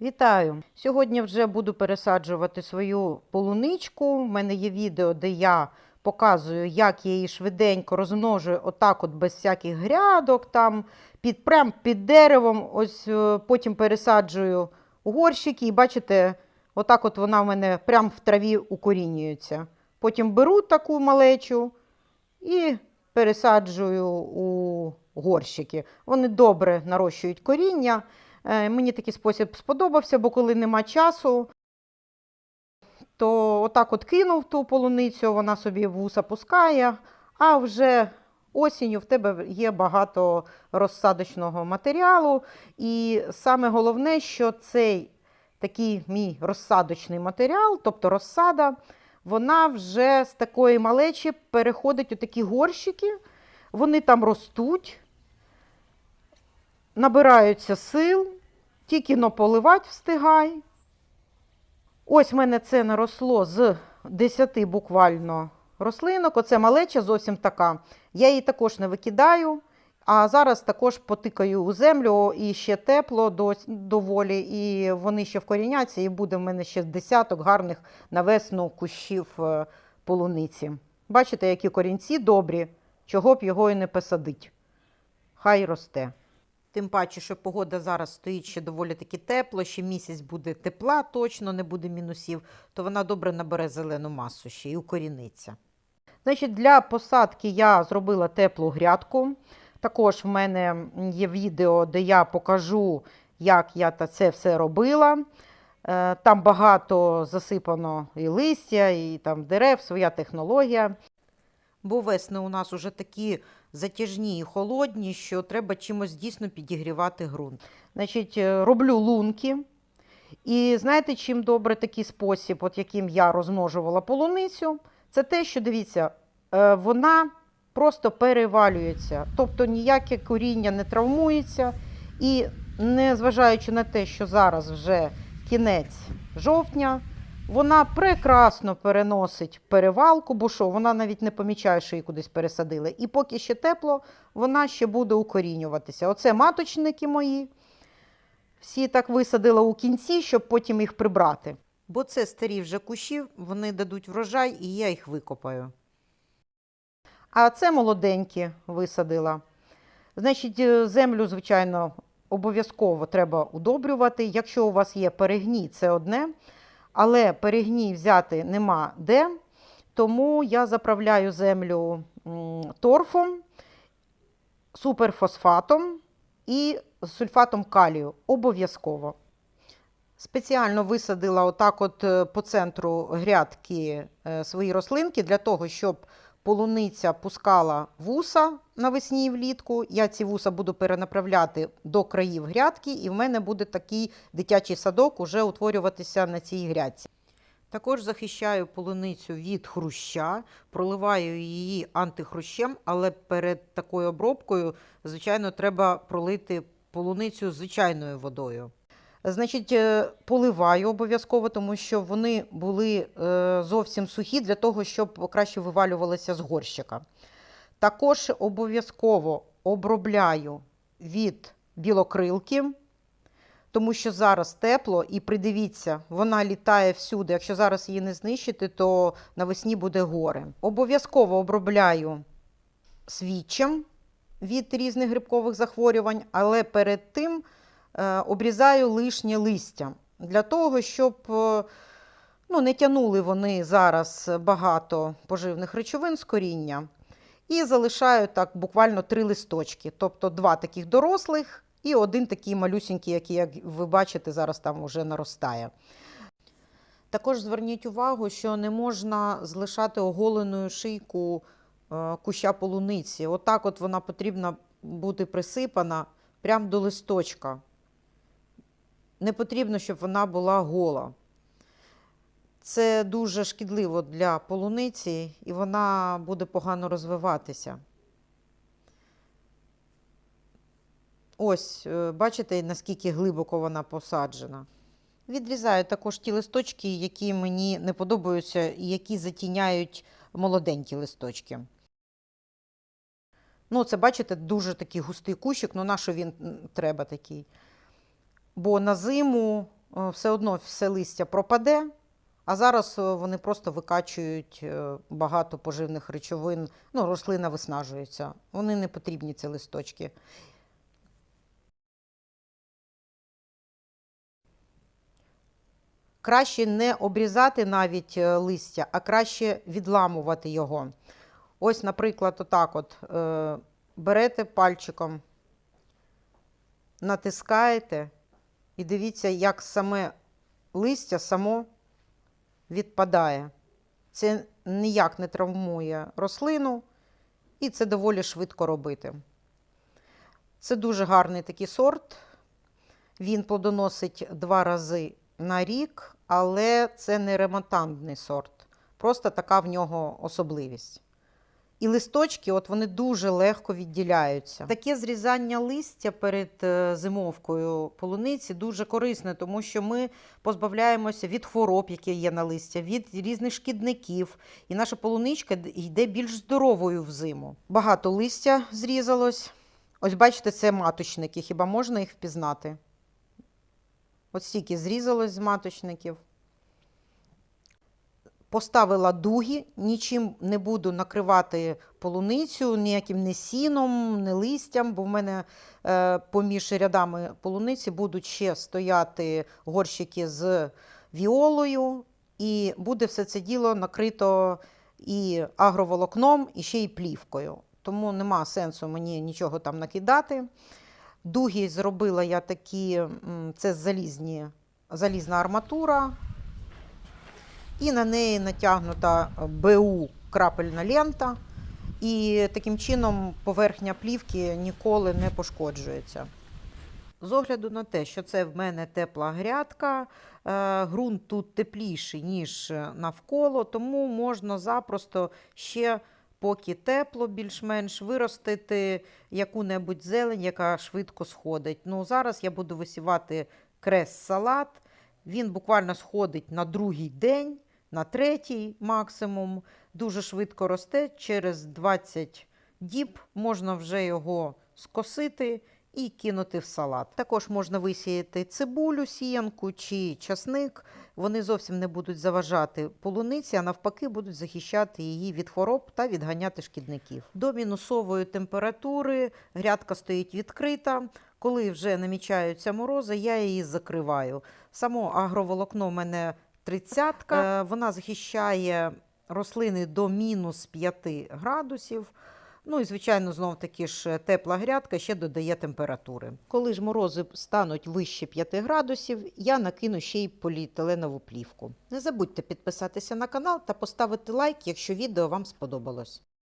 Вітаю! Сьогодні вже буду пересаджувати свою полуничку. У мене є відео, де я показую, як я її швиденько розмножую, отак, от без всяких грядок, там під прям під деревом. Ось е, потім пересаджую у горщики, і бачите, отак от вона в мене прям в траві укорінюється. Потім беру таку малечу і пересаджую у горщики. Вони добре нарощують коріння. Е, Мені такий спосіб сподобався, бо коли нема часу, то отак от кинув ту полуницю, вона собі вуса пускає, а вже осінню в тебе є багато розсадочного матеріалу. І саме головне, що цей такий мій розсадочний матеріал, тобто розсада, вона вже з такої малечі переходить у такі горщики, вони там ростуть, набираються сил, тільки но поливати встигай. Ось в мене це наросло з 10 буквально рослинок. Оце малеча зовсім така. Я її також не викидаю. А зараз також потикаю у землю і ще тепло доволі, і вони ще вкоріняться, і буде в мене ще десяток гарних на весну кущів е, полуниці. Бачите, які корінці добрі, чого б його і не посадить. Хай росте. Тим паче, що погода зараз стоїть ще доволі таки тепло, ще місяць буде тепла, точно не буде мінусів, то вона добре набере зелену масу ще і укоріниться. Значить, для посадки я зробила теплу грядку. Також в мене є відео, де я покажу, як я це все робила. Е, Там багато засипано і листя, і там дерев, своя технологія. Бо весни у нас уже такі затяжні і холодні, що треба чимось дійсно підігрівати ґрунт. Значить, е, роблю лунки. І знаєте, чим добре такий спосіб, от яким я розмножувала полуницю, це те, що дивіться, е, вона просто перевалюється, тобто ніяке коріння не травмується. І незважаючи на те, що зараз вже кінець жовтня, вона прекрасно переносить перевалку, бо що вона навіть не помічає, що її кудись пересадили. І поки ще тепло, вона ще буде укорінюватися. Оце маточники мої. Всі так висадила у кінці, щоб потім їх прибрати. Бо це старі вже кущі, вони дадуть врожай, і я їх викопаю. А це молоденькі висадила. Значить, е, землю, звичайно, обов'язково треба удобрювати. Якщо у вас є перегній, це одне. Але перегній взяти нема де. Тому я заправляю землю торфом, суперфосфатом і сульфатом калію. Обов'язково. Спеціально висадила отак от е, по центру грядки е, свої рослинки для того, щоб полуниця пускала вуса навесні і влітку. Я ці вуса буду перенаправляти до країв грядки, і в мене буде такий дитячий садок уже утворюватися на цій грядці. Також захищаю полуницю від хруща, проливаю її антихрущем, але перед такою обробкою, звичайно, треба пролити полуницю звичайною водою. Значить, е, поливаю обов'язково, тому що вони були е, зовсім сухі для того, щоб краще вивалювалися з горщика. Також обов'язково обробляю від білокрилки, тому що зараз тепло і придивіться, вона літає всюди. Якщо зараз її не знищити, то навесні буде горе. Обов'язково обробляю свічем від різних грибкових захворювань, але перед тим обрізаю лишнє листя для того, щоб е, ну, не тянули вони зараз багато поживних речовин з коріння. І залишаю так буквально три листочки, тобто два таких дорослих і один такий малюсінький, який, як ви бачите, зараз там вже наростає. Також зверніть увагу, що не можна залишати оголеною шийку е, куща полуниці. Отак от вона потрібна бути присипана прямо до листочка. Не потрібно, щоб вона була гола. Це дуже шкідливо для полуниці, і вона буде погано розвиватися. Ось, е, бачите, наскільки глибоко вона посаджена. Відрізаю також ті листочки, які мені не подобаються, і які затіняють молоденькі листочки. Ну, це, бачите, дуже такий густий кущик, ну на що він треба такий? Бо на зиму е, все одно все листя пропаде, а зараз е, вони просто викачують е, багато поживних речовин. Ну, рослина виснажується. Вони не потрібні, ці листочки. Краще не обрізати навіть листя, а краще відламувати його. Ось, наприклад, отак от берете пальчиком, натискаєте і дивіться, як саме листя само відпадає. Це ніяк не травмує рослину, і це доволі швидко робити. Це дуже гарний такий сорт. Він плодоносить два рази на рік, але це не ремонтантний сорт. Просто така в нього особливість. І листочки, от вони дуже легко відділяються. Таке зрізання листя перед е, зимовкою полуниці дуже корисне, тому що ми позбавляємося від хвороб, які є на листя, від різних шкідників. І наша полуничка йде більш здоровою в зиму. Багато листя зрізалось. Ось бачите, це маточники. Хіба можна їх впізнати? От стільки зрізалось з маточників. Поставила дуги, нічим не буду накривати полуницю, ніяким не сіном, не листям, бо в мене е, поміж рядами полуниці будуть ще стояти горщики з віолою, і буде все це діло накрито і агроволокном, і ще й плівкою. Тому нема сенсу мені нічого там накидати. Дуги зробила я такі, це залізні, залізна арматура, і на неї натягнута БУ крапельна лента. І таким чином поверхня плівки ніколи не пошкоджується. З огляду на те, що це в мене тепла грядка, е, ґрунт тут тепліший, ніж навколо, тому можна запросто ще, поки тепло, більш-менш виростити яку-небудь зелень, яка швидко сходить. Ну, зараз я буду висівати крес-салат. Він буквально сходить на другий день, на третій максимум. Дуже швидко росте. Через 20 діб можна вже його скосити і кинути в салат. Також можна висіяти цибулю, сіянку чи часник. Вони зовсім не будуть заважати полуниці, а навпаки, будуть захищати її від хвороб та відганяти шкідників. До мінусової температури грядка стоїть відкрита. Коли вже намічаються морози, я її закриваю. Само агроволокно в мене 30-ка. Е, Вона захищає рослини до мінус 5 градусів. Ну і, звичайно, знов таки ж тепла грядка ще додає температури. Коли ж морози стануть вище 5 градусів, я накину ще й поліетиленову плівку. Не забудьте підписатися на канал та поставити лайк, якщо відео вам сподобалось.